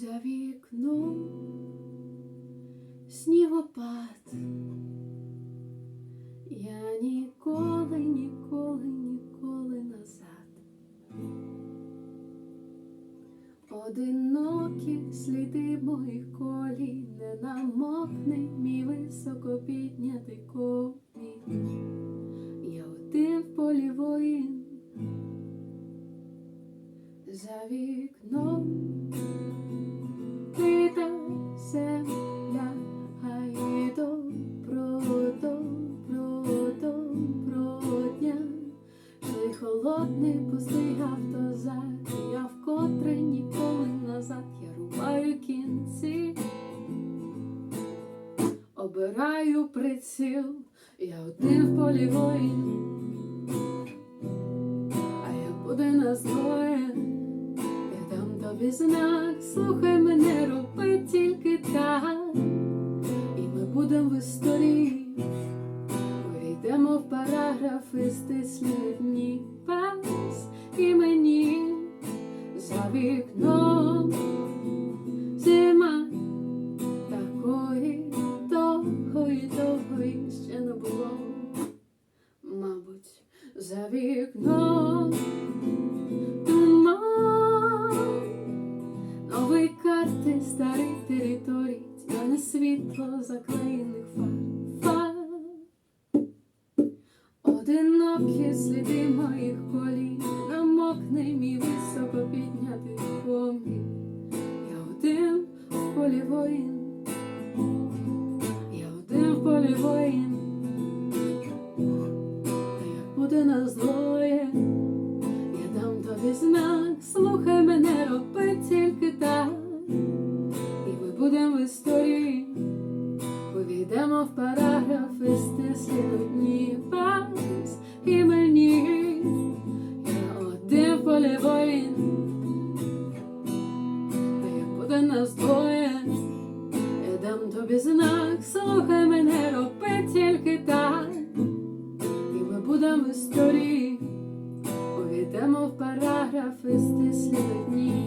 За вікном снігопад. Я ніколи, ніколи, ніколи назад. Одинокі сліди моїх колій, не намокне мій високо піднятий комін. Я один в полі воїн, за вікном Холодний пустий автозак, я вкотре ніколи назад, я рубаю кінці, обираю приціл, я один в полі воїн, а як буде нас двоє. Я дам тобі знак, слухай мене, роби тільки так, і ми будемо в історії, вийдемо в параграфи стислі дні без імені за вікном зима такої довгої, довгої ще не було, мабуть, за вікном. Туман, карти старих територій, тьмяне світло заклеєних фар. Одинокі сліди моїх колін, намокне мій високо піднятий комін. Я один в полі воїн, я один в полі воїн, буде нас двоє. Я дам тобі знак, слухай мене, роби тільки так. І ми будемо в історії, увійдемо в параграфи стислі одні тобі знак, слухай мене, роби тільки так. І ми будемо в історії. Увійдемо в параграфи стислі дні.